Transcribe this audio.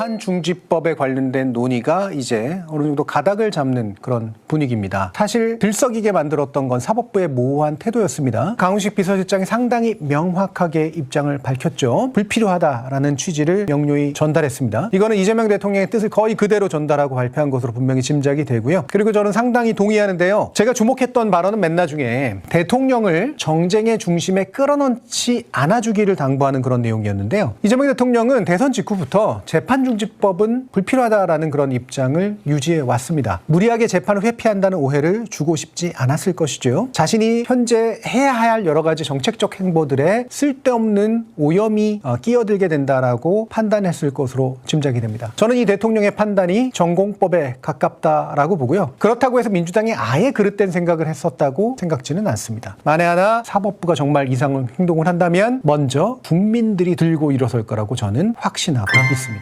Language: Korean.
재판중지법에 관련된 논의가 이제 어느 정도 가닥을 잡는 그런 분위기입니다. 사실 들썩이게 만들었던 건 사법부의 모호한 태도였습니다. 강훈식 비서실장이 상당히 명확하게 입장을 밝혔죠. 불필요하다라는 취지를 명료히 전달했습니다. 이거는 이재명 대통령의 뜻을 거의 그대로 전달하고 발표한 것으로 분명히 짐작이 되고요. 그리고 저는 상당히 동의하는데요. 제가 주목했던 발언은 맨 나 중에 대통령을 정쟁의 중심에 끌어넣지 않아주기를 당부하는 그런 내용이었는데요. 이재명 대통령은 대선 직후부터 재판 중 지법은 불필요하다라는 그런 입장을 유지해 왔습니다. 무리하게 재판을 회피한다는 오해를 주고 싶지 않았을 것이죠. 자신이 현재 해야 할 여러 가지 정책적 행보들에 쓸데없는 오염이 어, 끼어들게 된다라고 판단했을 것으로 짐작이 됩니다. 저는 이 대통령의 판단이 전공법에 가깝다라고 보고요. 그렇다고 해서 민주당이 아예 그릇된 생각을 했었다고 생각지는 않습니다. 만에 하나 사법부가 정말 이상한 행동을 한다면 먼저 국민들이 들고 일어설 거라고 저는 확신하고 있습니다.